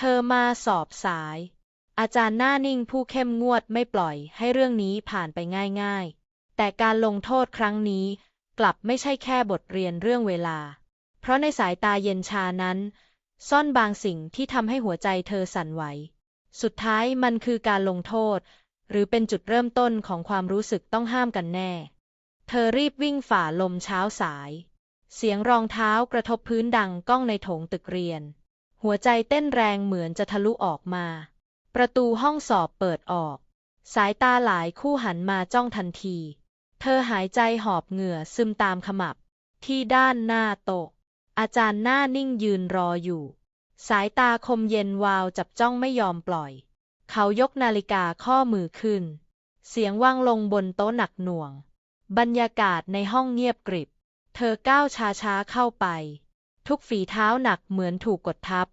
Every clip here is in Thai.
เธอมาสอบสาย อาจารย์หน้านิ่งผู้เข้มงวดไม่ปล่อยให้เรื่องนี้ผ่านไปง่าย ๆ แต่การลงโทษครั้งนี้กลับไม่ใช่แค่บทเรียนเรื่องเวลา เพราะในสายตาเย็นชานั้น ซ่อนบางสิ่งที่ทำให้หัวใจเธอสั่นไหว สุดท้ายมันคือการลงโทษ หรือเป็นจุดเริ่มต้นของความรู้สึกต้องห้ามกันแน่ เธอรีบวิ่งฝ่าลมเช้าสาย เสียงรองเท้ากระทบพื้นดังก้องในโถงตึกเรียน หัวใจเต้นแรงเหมือนจะทะลุออกมา ประตูห้องสอบเปิดออก สายตาหลายคู่หันมาจ้องทันที เธอหายใจหอบเหงื่อซึมตามขมับ ที่ด้านหน้าโต๊ะอาจารย์หน้านิ่งยืนรออยู่ สายตาคมเย็นวาวจับจ้องไม่ยอมปล่อย เขายกนาฬิกาข้อมือขึ้น เสียงว่างลงบนโต๊ะหนักหน่วง บรรยากาศในห้องเงียบกริบ เธอก้าวช้าๆเข้าไป ทุกฝีเท้าหนักเหมือนถูกกดทับ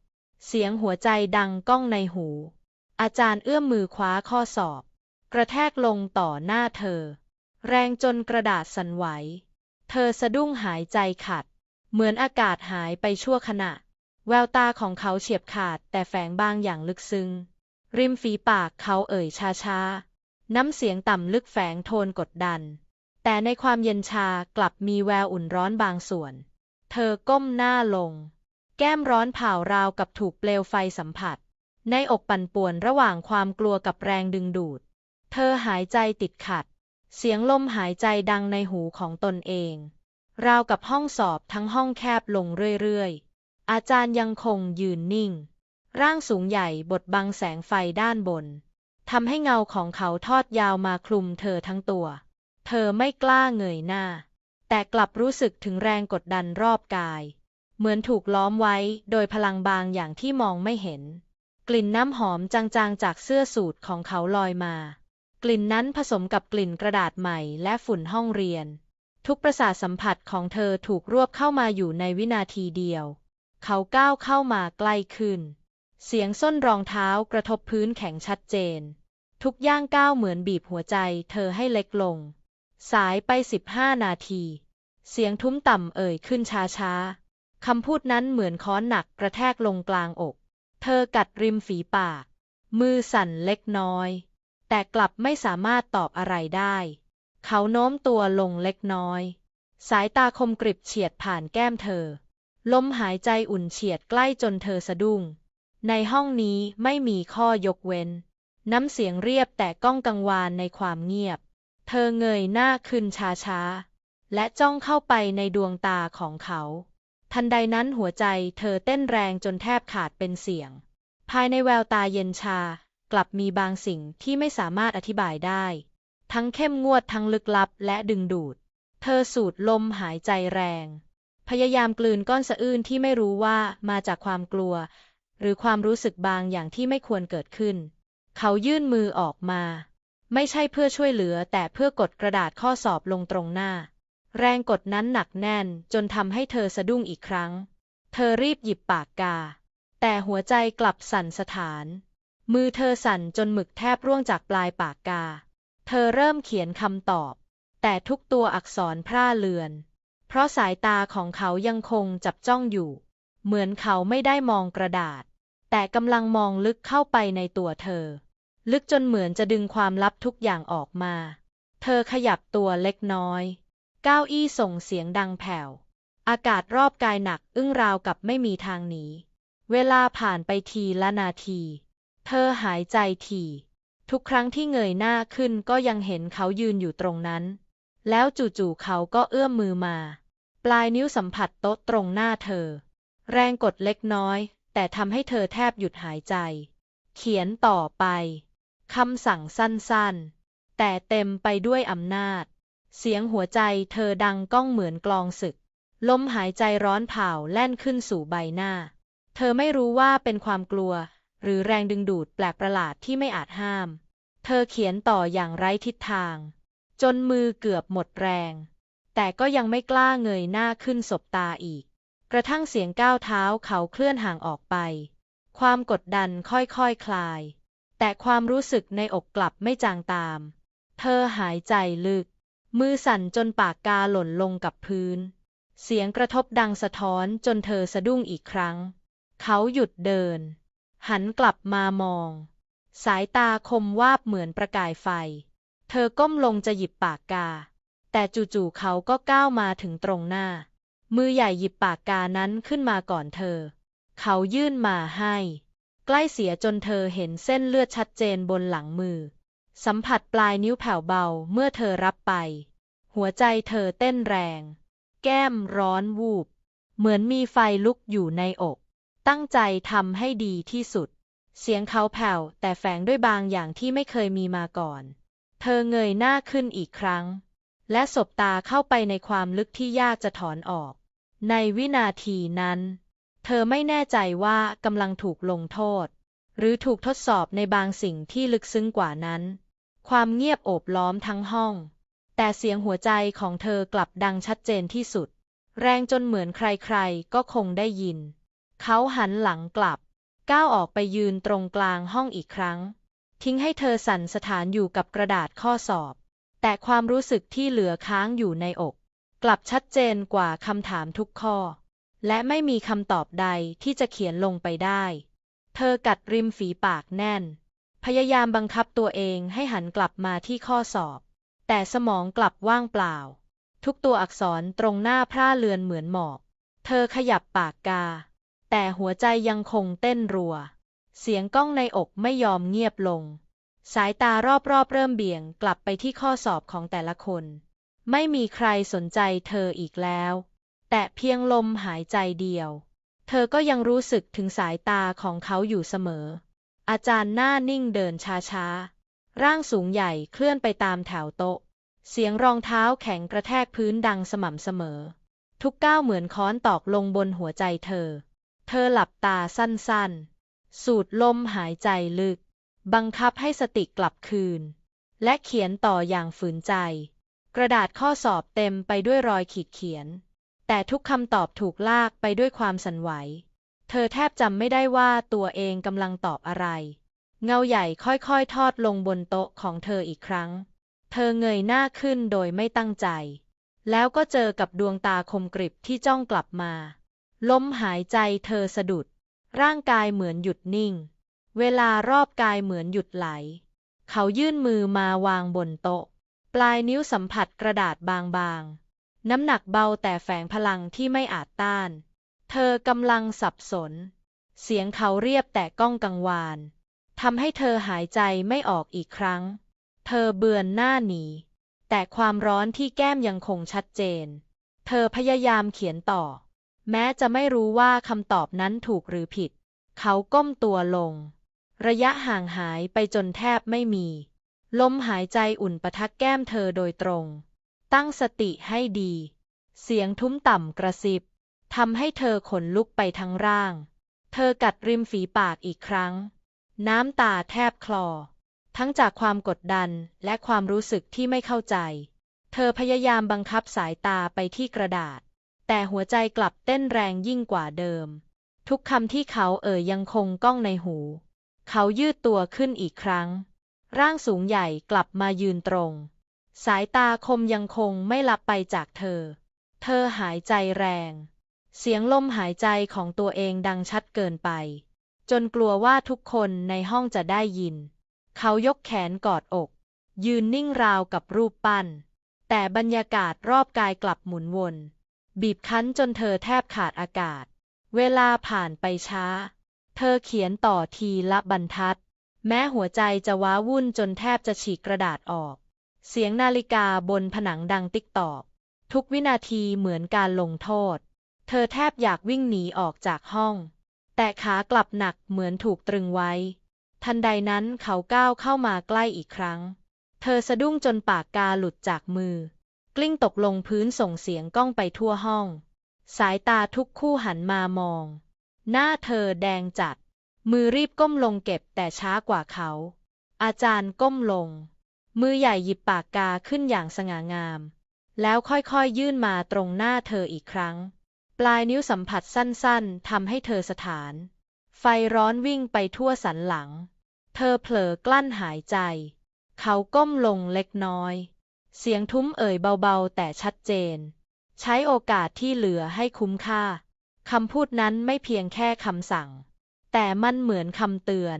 เสียงหัวใจดังก้องในหู อาจารย์เอื้อมมือคว้าข้อสอบ กระแทกลงต่อหน้าเธอ แรงจนกระดาษสั่นไหว เธอสะดุ้งหายใจขัด เหมือนอากาศหายไปชั่วขณะ แววตาของเขาเฉียบขาดแต่แฝงบางอย่างลึกซึ้ง ริมฝีปากเขาเอ่ยช้าๆ น้ำเสียงต่ำลึกแฝงโทนกดดัน แต่ในความเย็นชากลับมีแววอุ่นร้อนบางส่วน เธอก้มหน้าลง แก้มร้อนเผาราวกับถูกเปลวไฟสัมผัส ในอกปั่นป่วนระหว่างความกลัวกับแรงดึงดูด เธอหายใจติดขัด เสียงลมหายใจดังในหูของตนเอง ราวกับห้องสอบทั้งห้องแคบลงเรื่อยๆ อาจารย์ยังคงยืนนิ่ง ร่างสูงใหญ่บดบังแสงไฟด้านบนทำให้เงาของเขาทอดยาวมาคลุมเธอทั้งตัว เธอไม่กล้าเงยหน้า แต่กลับรู้สึกถึงแรงกดดันรอบกาย เหมือนถูกล้อมไว้โดยพลังบางอย่างที่มองไม่เห็น กลิ่นน้ำหอมจางๆ จากเสื้อสูทของเขาลอยมา กลิ่นนั้นผสมกับกลิ่นกระดาษใหม่และฝุ่นห้องเรียน ทุกประสาทสัมผัสของเธอถูกรวบเข้ามาอยู่ในวินาทีเดียว เขาก้าวเข้ามาใกล้ขึ้น เสียงส้นรองเท้ากระทบพื้นแข็งชัดเจน ทุกย่างก้าวเหมือนบีบหัวใจ เธอให้เล็กลง สายไปสิบห้านาที เสียงทุ้มต่ำเอ่ยขึ้นช้าๆ คำพูดนั้นเหมือนค้อนหนักกระแทกลงกลางอก เธอกัดริมฝีปาก มือสั่นเล็กน้อย แต่กลับไม่สามารถตอบอะไรได้ เขาโน้มตัวลงเล็กน้อย สายตาคมกริบเฉียดผ่านแก้มเธอ ลมหายใจอุ่นเฉียดใกล้จนเธอสะดุ้ง ในห้องนี้ไม่มีข้อยกเว้น น้ำเสียงเรียบแต่ก้องกังวานในความเงียบ เธอเงยหน้าขึ้นช้าๆ และจ้องเข้าไปในดวงตาของเขา ทันใดนั้นหัวใจเธอเต้นแรงจนแทบขาดเป็นเสียง ภายในแววตาเย็นชา กลับมีบางสิ่งที่ไม่สามารถอธิบายได้ ทั้งเข้มงวดทั้งลึกลับและดึงดูด เธอสูดลมหายใจแรง พยายามกลืนก้อนสะอื้นที่ไม่รู้ว่ามาจากความกลัว หรือความรู้สึกบางอย่างที่ไม่ควรเกิดขึ้น เขายื่นมือออกมา ไม่ใช่เพื่อช่วยเหลือแต่เพื่อกดกระดาษข้อสอบลงตรงหน้า แรงกดนั้นหนักแน่นจนทำให้เธอสะดุ้งอีกครั้ง เธอรีบหยิบปากกา แต่หัวใจกลับสั่นสถาน มือเธอสั่นจนหมึกแทบร่วงจากปลายปากกา เธอเริ่มเขียนคำตอบ แต่ทุกตัวอักษรพร่าเลือน เพราะสายตาของเขายังคงจับจ้องอยู่ เหมือนเขาไม่ได้มองกระดาษ แต่กำลังมองลึกเข้าไปในตัวเธอ ลึกจนเหมือนจะดึงความลับทุกอย่างออกมา เธอขยับตัวเล็กน้อยก้าอี้ส่งเสียงดังแผ่ว อากาศรอบกายหนักอึ้งราวกับไม่มีทางหนี เวลาผ่านไปทีละนาที เธอหายใจถี่ทุกครั้งที่เงยหน้าขึ้นก็ยังเห็นเขายืนอยู่ตรงนั้น แล้วจู่ๆเขาก็เอื้อมมือมา ปลายนิ้วสัมผัสโต๊ะตรงหน้าเธอ แรงกดเล็กน้อย แต่ทำให้เธอแทบหยุดหายใจ เขียนต่อไป คำสั่งสั้นๆ แต่เต็มไปด้วยอำนาจ เสียงหัวใจเธอดังก้องเหมือนกลองศึก ลมหายใจร้อนเผาแล่นขึ้นสู่ใบหน้า เธอไม่รู้ว่าเป็นความกลัว หรือแรงดึงดูดแปลกประหลาดที่ไม่อาจห้าม เธอเขียนต่ออย่างไร้ทิศทาง จนมือเกือบหมดแรง แต่ก็ยังไม่กล้าเงยหน้าขึ้นสบตาอีก กระทั่งเสียงก้าวเท้าเขาเคลื่อนห่างออกไป ความกดดันค่อยๆคคลาย แต่ความรู้สึกในอกกลับไม่จางตาม เธอหายใจลึก มือสั่นจนปากกาหล่นลงกับพื้น เสียงกระทบดังสะท้อนจนเธอสะดุ้งอีกครั้ง เขาหยุดเดิน หันกลับมามอง สายตาคมวาบเหมือนประกายไฟ เธอก้มลงจะหยิบปากกา แต่จู่ๆเขาก็ก้าวมาถึงตรงหน้า มือใหญ่หยิบปากกานั้นขึ้นมาก่อนเธอ เขายื่นมาให้ ใกล้เสียจนเธอเห็นเส้นเลือดชัดเจนบนหลังมือ สัมผัสปลายนิ้วแผ่วเบาเมื่อเธอรับไป หัวใจเธอเต้นแรง แก้มร้อนวูบ เหมือนมีไฟลุกอยู่ในอก ตั้งใจทำให้ดีที่สุด เสียงเขาแผ่วแต่แฝงด้วยบางอย่างที่ไม่เคยมีมาก่อน เธอเงยหน้าขึ้นอีกครั้ง และสบตาเข้าไปในความลึกที่ยากจะถอนออก ในวินาทีนั้น เธอไม่แน่ใจว่ากำลังถูกลงโทษ หรือถูกทดสอบในบางสิ่งที่ลึกซึ้งกว่านั้น ความเงียบโอบล้อมทั้งห้อง แต่เสียงหัวใจของเธอกลับดังชัดเจนที่สุด แรงจนเหมือนใครๆ ก็คงได้ยิน เขาหันหลังกลับ ก้าวออกไปยืนตรงกลางห้องอีกครั้ง ทิ้งให้เธอสั่นสถานอยู่กับกระดาษข้อสอบ แต่ความรู้สึกที่เหลือค้างอยู่ในอก กลับชัดเจนกว่าคำถามทุกข้อ และไม่มีคำตอบใดที่จะเขียนลงไปได้ เธอกัดริมฝีปากแน่น พยายามบังคับตัวเองให้หันกลับมาที่ข้อสอบ แต่สมองกลับว่างเปล่า ทุกตัวอักษรตรงหน้าพร่าเลือนเหมือนหมอก เธอขยับปากกา แต่หัวใจยังคงเต้นรัว เสียงก้องในอกไม่ยอมเงียบลง สายตารอบๆเริ่มเบี่ยงกลับไปที่ข้อสอบของแต่ละคน ไม่มีใครสนใจเธออีกแล้ว แต่เพียงลมหายใจเดียว เธอก็ยังรู้สึกถึงสายตาของเขาอยู่เสมอ อาจารย์หน้านิ่งเดินช้าๆ ร่างสูงใหญ่เคลื่อนไปตามแถวโต๊ะ เสียงรองเท้าแข็งกระแทกพื้นดังสม่ำเสมอ ทุกก้าวเหมือนค้อนตอกลงบนหัวใจเธอ เธอหลับตาสั้นๆ สูดลมหายใจลึก บังคับให้สติกลับคืน และเขียนต่ออย่างฝืนใจ กระดาษข้อสอบเต็มไปด้วยรอยขีดเขียน แต่ทุกคำตอบถูกลากไปด้วยความสั่นไหว เธอแทบจำไม่ได้ว่าตัวเองกำลังตอบอะไร เงาใหญ่ค่อยๆ ทอดลงบนโต๊ะของเธออีกครั้ง เธอเงยหน้าขึ้นโดยไม่ตั้งใจ แล้วก็เจอกับดวงตาคมกริบที่จ้องกลับมา ลมหายใจเธอสะดุด ร่างกายเหมือนหยุดนิ่ง เวลารอบกายเหมือนหยุดไหล เขายื่นมือมาวางบนโต๊ะ ปลายนิ้วสัมผัสกระดาษบางๆ น้ำหนักเบาแต่แฝงพลังที่ไม่อาจต้าน เธอกำลังสับสน เสียงเขาเรียบแต่ก้องกังวานทำให้เธอหายใจไม่ออกอีกครั้ง เธอเบือนหน้าหนี แต่ความร้อนที่แก้มยังคงชัดเจน เธอพยายามเขียนต่อ แม้จะไม่รู้ว่าคำตอบนั้นถูกหรือผิด เขาก้มตัวลง ระยะห่างหายไปจนแทบไม่มี ลมหายใจอุ่นประทักแก้มเธอโดยตรง ตั้งสติให้ดี เสียงทุ้มต่ำกระซิบทำให้เธอขนลุกไปทั้งร่าง เธอกัดริมฝีปากอีกครั้ง น้ำตาแทบคลอ ทั้งจากความกดดันและความรู้สึกที่ไม่เข้าใจ เธอพยายามบังคับสายตาไปที่กระดาษ แต่หัวใจกลับเต้นแรงยิ่งกว่าเดิม ทุกคำที่เขาเอ่ยยังคงก้องในหู เขายืดตัวขึ้นอีกครั้ง ร่างสูงใหญ่กลับมายืนตรง สายตาคมยังคงไม่ลับไปจากเธอ เธอหายใจแรง เสียงลมหายใจของตัวเองดังชัดเกินไป จนกลัวว่าทุกคนในห้องจะได้ยิน เขายกแขนกอดอก ยืนนิ่งราวกับรูปปั้น แต่บรรยากาศรอบกายกลับหมุนวน บีบคั้นจนเธอแทบขาดอากาศ เวลาผ่านไปช้า เธอเขียนต่อทีละบรรทัด แม้หัวใจจะว้าวุ่นจนแทบจะฉีกกระดาษออก เสียงนาฬิกาบนผนังดังติ๊กตอกทุกวินาทีเหมือนการลงโทษ เธอแทบอยากวิ่งหนีออกจากห้อง แต่ขากลับหนักเหมือนถูกตรึงไว้ ทันใดนั้นเขาก้าวเข้ามาใกล้อีกครั้ง เธอสะดุ้งจนปากกาหลุดจากมือ กลิ้งตกลงพื้นส่งเสียงก้องไปทั่วห้อง สายตาทุกคู่หันมามอง หน้าเธอแดงจัด มือรีบก้มลงเก็บแต่ช้ากว่าเขา อาจารย์ก้มลง มือใหญ่หยิบปากกาขึ้นอย่างสง่างาม แล้วค่อยๆยื่นมาตรงหน้าเธออีกครั้ง ปลายนิ้วสัมผัสสั้นๆทำให้เธอสถาน ไฟร้อนวิ่งไปทั่วสันหลัง เธอเผลอกลั้นหายใจ เขาก้มลงเล็กน้อย เสียงทุ้มเอ่ยเบาๆ แต่ชัดเจน ใช้โอกาสที่เหลือให้คุ้มค่าคำพูดนั้นไม่เพียงแค่คำสั่ง แต่มันเหมือนคำเตือน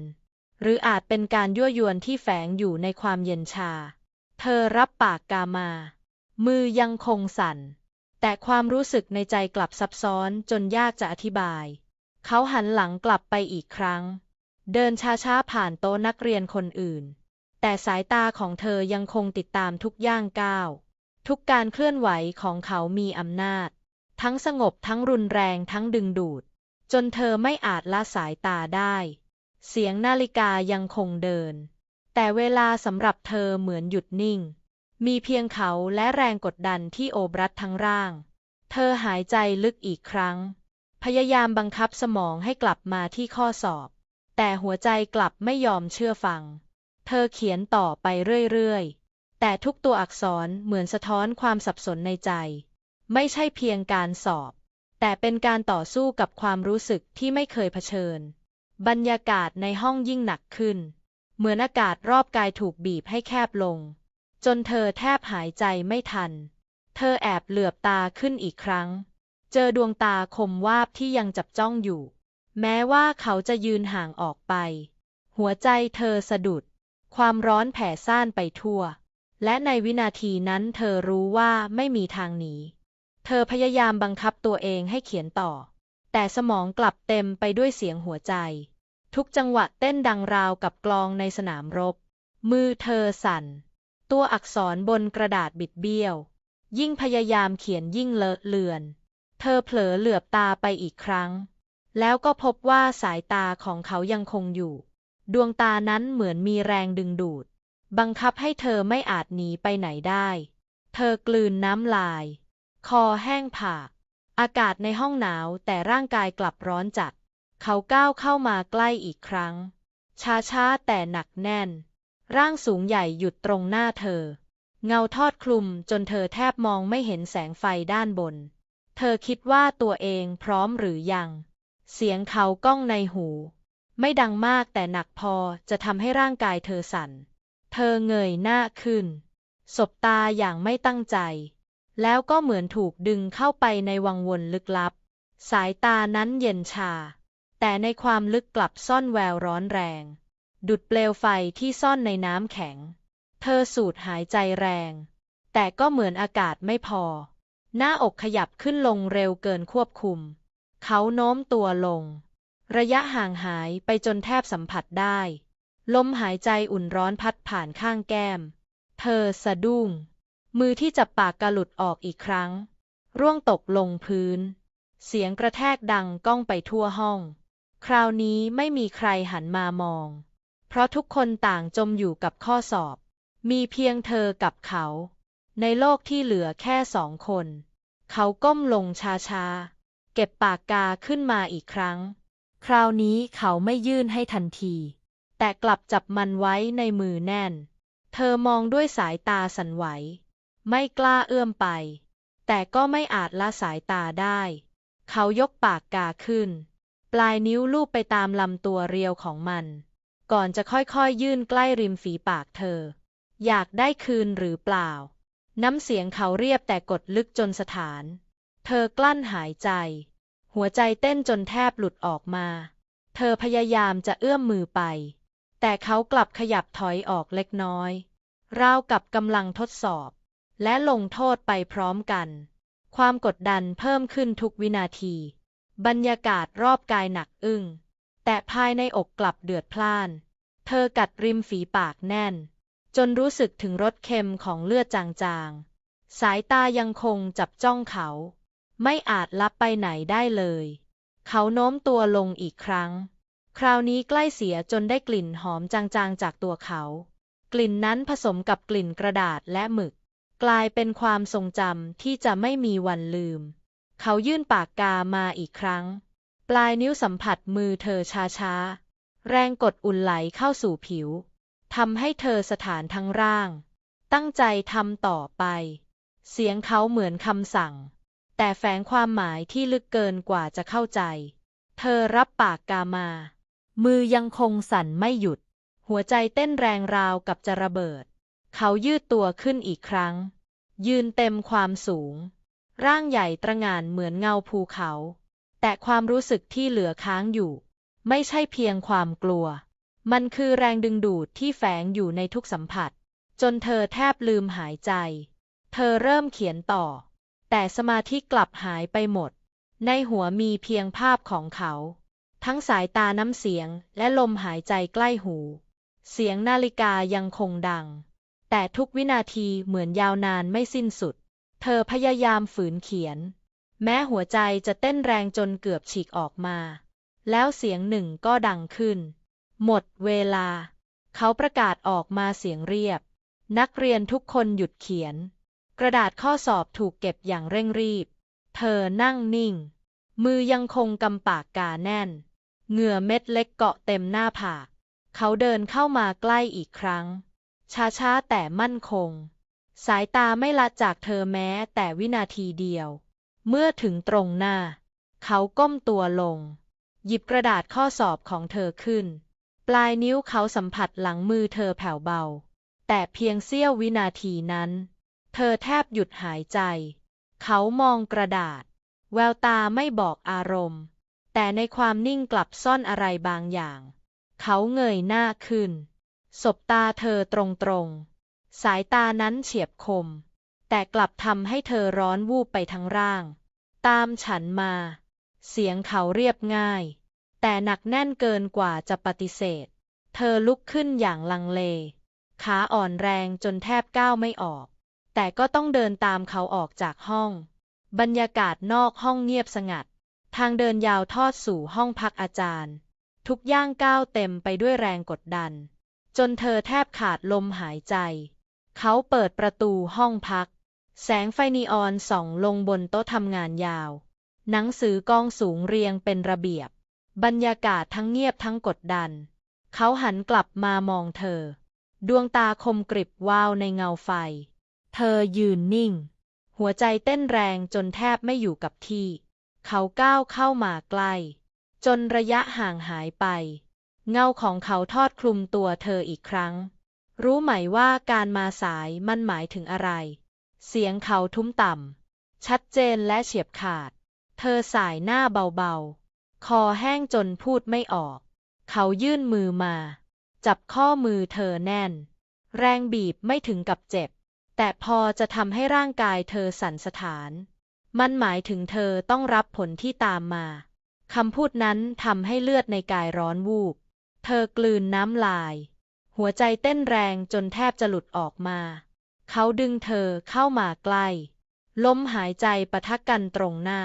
หรืออาจเป็นการยั่วยวนที่แฝงอยู่ในความเย็นชา เธอรับปากกามา มือยังคงสั่น แต่ความรู้สึกในใจกลับซับซ้อนจนยากจะอธิบาย เขาหันหลังกลับไปอีกครั้ง เดินช้าๆผ่านโต๊ะนักเรียนคนอื่น แต่สายตาของเธอยังคงติดตามทุกย่างก้าว ทุกการเคลื่อนไหวของเขามีอำนาจ ทั้งสงบทั้งรุนแรงทั้งดึงดูด จนเธอไม่อาจละสายตาได้ เสียงนาฬิกายังคงเดิน แต่เวลาสำหรับเธอเหมือนหยุดนิ่ง มีเพียงเขาและแรงกดดันที่โอบรัดทั้งร่าง เธอหายใจลึกอีกครั้ง พยายามบังคับสมองให้กลับมาที่ข้อสอบ แต่หัวใจกลับไม่ยอมเชื่อฟัง เธอเขียนต่อไปเรื่อยๆ แต่ทุกตัวอักษรเหมือนสะท้อนความสับสนในใจ ไม่ใช่เพียงการสอบ แต่เป็นการต่อสู้กับความรู้สึกที่ไม่เคยเผชิญ บรรยากาศในห้องยิ่งหนักขึ้น เหมือนอากาศรอบกายถูกบีบให้แคบลง จนเธอแทบหายใจไม่ทัน เธอแอบเหลือบตาขึ้นอีกครั้ง เจอดวงตาคมวาบที่ยังจับจ้องอยู่ แม้ว่าเขาจะยืนห่างออกไป หัวใจเธอสะดุด ความร้อนแผ่ซ่านไปทั่ว และในวินาทีนั้นเธอรู้ว่าไม่มีทางหนี เธอพยายามบังคับตัวเองให้เขียนต่อ แต่สมองกลับเต็มไปด้วยเสียงหัวใจ ทุกจังหวะเต้นดังราวกับกลองในสนามรบ มือเธอสั่น ตัวอักษรบนกระดาษบิดเบี้ยว ยิ่งพยายามเขียนยิ่งเลอะเลือน เธอเผลอเหลือบตาไปอีกครั้ง แล้วก็พบว่าสายตาของเขายังคงอยู่ ดวงตานั้นเหมือนมีแรงดึงดูด บังคับให้เธอไม่อาจหนีไปไหนได้ เธอกลืนน้ำลาย คอแห้งผาก อากาศในห้องหนาวแต่ร่างกายกลับร้อนจัด เขาก้าวเข้ามาใกล้อีกครั้ง ช้าๆแต่หนักแน่น ร่างสูงใหญ่หยุดตรงหน้าเธอ เงาทอดคลุมจนเธอแทบมองไม่เห็นแสงไฟด้านบน เธอคิดว่าตัวเองพร้อมหรือยัง เสียงเขาก้องในหู ไม่ดังมากแต่หนักพอจะทำให้ร่างกายเธอสั่น เธอเงยหน้าขึ้น สบตาอย่างไม่ตั้งใจ แล้วก็เหมือนถูกดึงเข้าไปในวังวนลึกลับ สายตานั้นเย็นชา แต่ในความลึกกลับซ่อนแววร้อนแรง ดุดเปลวไฟที่ซ่อนในน้ำแข็ง เธอสูดหายใจแรง แต่ก็เหมือนอากาศไม่พอ หน้าอกขยับขึ้นลงเร็วเกินควบคุม เขาโน้มตัวลง ระยะห่างหายไปจนแทบสัมผัสได้ ลมหายใจอุ่นร้อนพัดผ่านข้างแก้ม เธอสะดุ้ง มือที่จับปากกระหลุดออกอีกครั้ง ร่วงตกลงพื้น เสียงกระแทกดังก้องไปทั่วห้อง คราวนี้ไม่มีใครหันมามอง เพราะทุกคนต่างจมอยู่กับข้อสอบ มีเพียงเธอกับเขา ในโลกที่เหลือแค่สองคน เขาก้มลงช้าๆ เก็บปากกาขึ้นมาอีกครั้ง คราวนี้เขาไม่ยื่นให้ทันที แต่กลับจับมันไว้ในมือแน่น เธอมองด้วยสายตาสั่นไหว ไม่กล้าเอื้อมไป แต่ก็ไม่อาจละสายตาได้ เขายกปากกาขึ้น ปลายนิ้วลูบไปตามลำตัวเรียวของมัน ก่อนจะค่อยๆยื่นใกล้ริมฝีปากเธอ อยากได้คืนหรือเปล่า น้ำเสียงเขาเรียบแต่กดลึกจนสถาน เธอกลั้นหายใจ หัวใจเต้นจนแทบหลุดออกมา เธอพยายามจะเอื้อมมือไป แต่เขากลับขยับถอยออกเล็กน้อยราวกับกำลังทดสอบ และลงโทษไปพร้อมกัน ความกดดันเพิ่มขึ้นทุกวินาที บรรยากาศรอบกายหนักอึ้ง แต่ภายในอกกลับเดือดพล่าน เธอกัดริมฝีปากแน่น จนรู้สึกถึงรสเค็มของเลือดจางๆ สายตายังคงจับจ้องเขา ไม่อาจลับไปไหนได้เลย เขาโน้มตัวลงอีกครั้ง คราวนี้ใกล้เสียจนได้กลิ่นหอมจางๆจากตัวเขา กลิ่นนั้นผสมกับกลิ่นกระดาษและหมึก กลายเป็นความทรงจำที่จะไม่มีวันลืม เขายื่นปากกามาอีกครั้ง ปลายนิ้วสัมผัสมือเธอช้าๆ แรงกดอุ่นไหลเข้าสู่ผิวทำให้เธอสถานทั้งร่าง ตั้งใจทำต่อไป เสียงเขาเหมือนคำสั่ง แต่แฝงความหมายที่ลึกเกินกว่าจะเข้าใจ เธอรับปากกามา มือยังคงสั่นไม่หยุด หัวใจเต้นแรงราวกับจะระเบิด เขายืดตัวขึ้นอีกครั้ง ยืนเต็มความสูง ร่างใหญ่ตระหง่านเหมือนเงาภูเขา แต่ความรู้สึกที่เหลือค้างอยู่ ไม่ใช่เพียงความกลัว มันคือแรงดึงดูดที่แฝงอยู่ในทุกสัมผัส จนเธอแทบลืมหายใจ เธอเริ่มเขียนต่อ แต่สมาธิกลับหายไปหมด ในหัวมีเพียงภาพของเขา ทั้งสายตาน้ำเสียงและลมหายใจใกล้หู เสียงนาฬิกายังคงดัง แต่ทุกวินาทีเหมือนยาวนานไม่สิ้นสุด เธอพยายามฝืนเขียน แม้หัวใจจะเต้นแรงจนเกือบฉีกออกมา แล้วเสียงหนึ่งก็ดังขึ้น หมดเวลา เขาประกาศออกมาเสียงเรียบ นักเรียนทุกคนหยุดเขียน กระดาษข้อสอบถูกเก็บอย่างเร่งรีบ เธอนั่งนิ่ง มือยังคงกำปากกาแน่น เหงื่อเม็ดเล็กเกาะเต็มหน้าผาก เขาเดินเข้ามาใกล้อีกครั้ง ช้าๆ แต่มั่นคง สายตาไม่ละจากเธอแม้แต่วินาทีเดียว เมื่อถึงตรงหน้า เขาก้มตัวลง หยิบกระดาษข้อสอบของเธอขึ้น ปลายนิ้วเขาสัมผัสหลังมือเธอแผ่วเบา แต่เพียงเสี้ยววินาทีนั้น เธอแทบหยุดหายใจ เขามองกระดาษ แววตาไม่บอกอารมณ์ แต่ในความนิ่งกลับซ่อนอะไรบางอย่าง เขาเงยหน้าขึ้น สบตาเธอตรงๆ สายตานั้นเฉียบคม แต่กลับทำให้เธอร้อนวูบไปทั้งร่าง ตามฉันมา เสียงเขาเรียบง่าย แต่หนักแน่นเกินกว่าจะปฏิเสธ เธอลุกขึ้นอย่างลังเล ขาอ่อนแรงจนแทบก้าวไม่ออก แต่ก็ต้องเดินตามเขาออกจากห้อง บรรยากาศนอกห้องเงียบสงัด ทางเดินยาวทอดสู่ห้องพักอาจารย์ ทุกย่างก้าวเต็มไปด้วยแรงกดดัน จนเธอแทบขาดลมหายใจ เขาเปิดประตูห้องพัก แสงไฟนีออนส่องลงบนโต๊ะทำงานยาว หนังสือกองสูงเรียงเป็นระเบียบ บรรยากาศทั้งเงียบทั้งกดดัน เขาหันกลับมามองเธอ ดวงตาคมกริบวาวในเงาไฟ เธอยืนนิ่ง หัวใจเต้นแรงจนแทบไม่อยู่กับที่ เขาก้าวเข้ามาใกล้ จนระยะห่างหายไป เงาของเขาทอดคลุมตัวเธออีกครั้ง รู้ไหมว่าการมาสายมันหมายถึงอะไร เสียงเขาทุ้มต่ำ ชัดเจนและเฉียบขาด เธอสายหน้าเบาๆ คอแห้งจนพูดไม่ออก เขายื่นมือมา จับข้อมือเธอแน่น แรงบีบไม่ถึงกับเจ็บ แต่พอจะทำให้ร่างกายเธอสั่นสะท้าน มันหมายถึงเธอต้องรับผลที่ตามมาคำพูดนั้นทำให้เลือดในกายร้อนวูบ เธอกลืนน้ำลาย หัวใจเต้นแรงจนแทบจะหลุดออกมา เขาดึงเธอเข้ามาใกล้ ลมหายใจปะทะกันตรงหน้า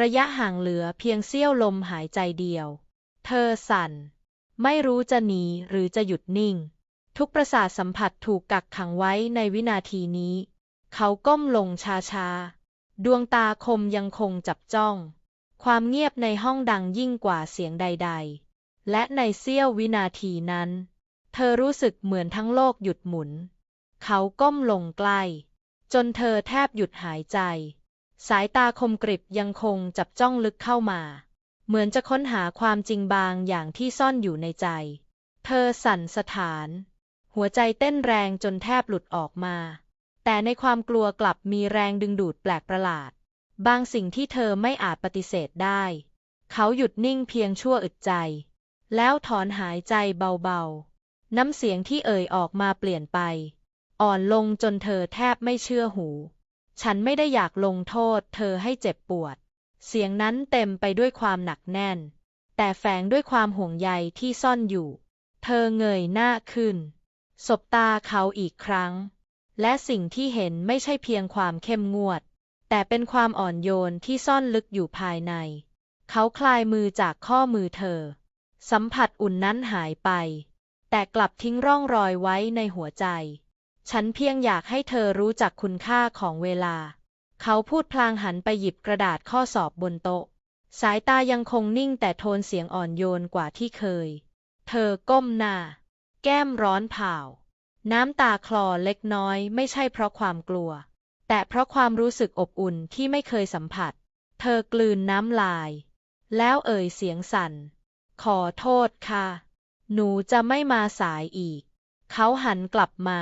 ระยะห่างเหลือเพียงเสี้ยวลมหายใจเดียว เธอสั่น ไม่รู้จะหนีหรือจะหยุดนิ่ง ทุกประสาทสัมผัสถูกกักขังไว้ในวินาทีนี้ เขาก้มลงช้าๆ ดวงตาคมยังคงจับจ้อง ความเงียบในห้องดังยิ่งกว่าเสียงใด ๆ และในเสี้ยววินาทีนั้น เธอรู้สึกเหมือนทั้งโลกหยุดหมุน เขาก้มลงใกล้ จนเธอแทบหยุดหายใจ สายตาคมกริบยังคงจับจ้องลึกเข้ามา เหมือนจะค้นหาความจริงบางอย่างที่ซ่อนอยู่ในใจ เธอสั่นสะท้าน หัวใจเต้นแรงจนแทบหลุดออกมา แต่ในความกลัวกลับมีแรงดึงดูดแปลกประหลาด บางสิ่งที่เธอไม่อาจปฏิเสธได้ เขาหยุดนิ่งเพียงชั่วอึดใจ แล้วถอนหายใจเบาๆ น้ำเสียงที่เอ่ยออกมาเปลี่ยนไป อ่อนลงจนเธอแทบไม่เชื่อหู ฉันไม่ได้อยากลงโทษเธอให้เจ็บปวด เสียงนั้นเต็มไปด้วยความหนักแน่น แต่แฝงด้วยความห่วงใยที่ซ่อนอยู่ เธอเงยหน้าขึ้น สบตาเขาอีกครั้ง และสิ่งที่เห็นไม่ใช่เพียงความเข้มงวด แต่เป็นความอ่อนโยนที่ซ่อนลึกอยู่ภายใน เขาคลายมือจากข้อมือเธอ สัมผัสอุ่นนั้นหายไป แต่กลับทิ้งร่องรอยไว้ในหัวใจ ฉันเพียงอยากให้เธอรู้จักคุณค่าของเวลา เขาพูดพลางหันไปหยิบกระดาษข้อสอบบนโต๊ะ สายตายังคงนิ่งแต่โทนเสียงอ่อนโยนกว่าที่เคย เธอก้มหน้า แก้มร้อนเผาน้ำตาคลอเล็กน้อยไม่ใช่เพราะความกลัว แต่เพราะความรู้สึกอบอุ่นที่ไม่เคยสัมผัส เธอกลืนน้ำลาย แล้วเอ่ยเสียงสั่น ขอโทษค่ะ หนูจะไม่มาสายอีก เขาหันกลับมา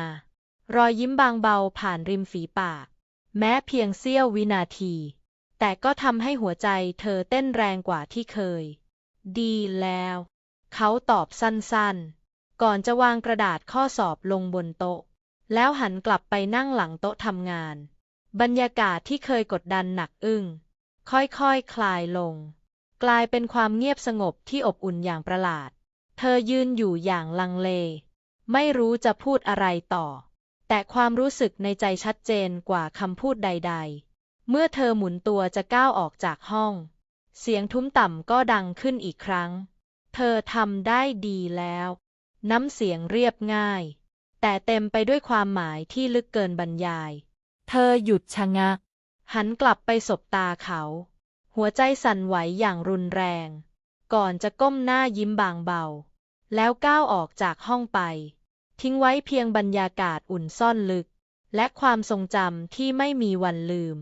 รอยยิ้มบางเบาผ่านริมฝีปาก แม้เพียงเสี้ยววินาที แต่ก็ทำให้หัวใจเธอเต้นแรงกว่าที่เคย ดีแล้ว เขาตอบสั้นๆ ก่อนจะวางกระดาษข้อสอบลงบนโต๊ะ แล้วหันกลับไปนั่งหลังโต๊ะทำงาน บรรยากาศที่เคยกดดันหนักอึ้งค่อยๆคคลายลง กลายเป็นความเงียบสงบที่อบอุ่นอย่างประหลาด เธอยืนอยู่อย่างลังเล ไม่รู้จะพูดอะไรต่อ แต่ความรู้สึกในใจชัดเจนกว่าคำพูดใด ๆ เมื่อเธอหมุนตัวจะก้าวออกจากห้อง เสียงทุ้มต่ำก็ดังขึ้นอีกครั้ง เธอทำได้ดีแล้ว น้ำเสียงเรียบง่าย แต่เต็มไปด้วยความหมายที่ลึกเกินบรรยาย เธอหยุดชะงัก หันกลับไปสบตาเขา หัวใจสั่นไหวอย่างรุนแรง ก่อนจะก้มหน้ายิ้มบางเบา แล้วก้าวออกจากห้องไป ทิ้งไว้เพียงบรรยากาศอุ่นซ่อนลึก และความทรงจำที่ไม่มีวันลืม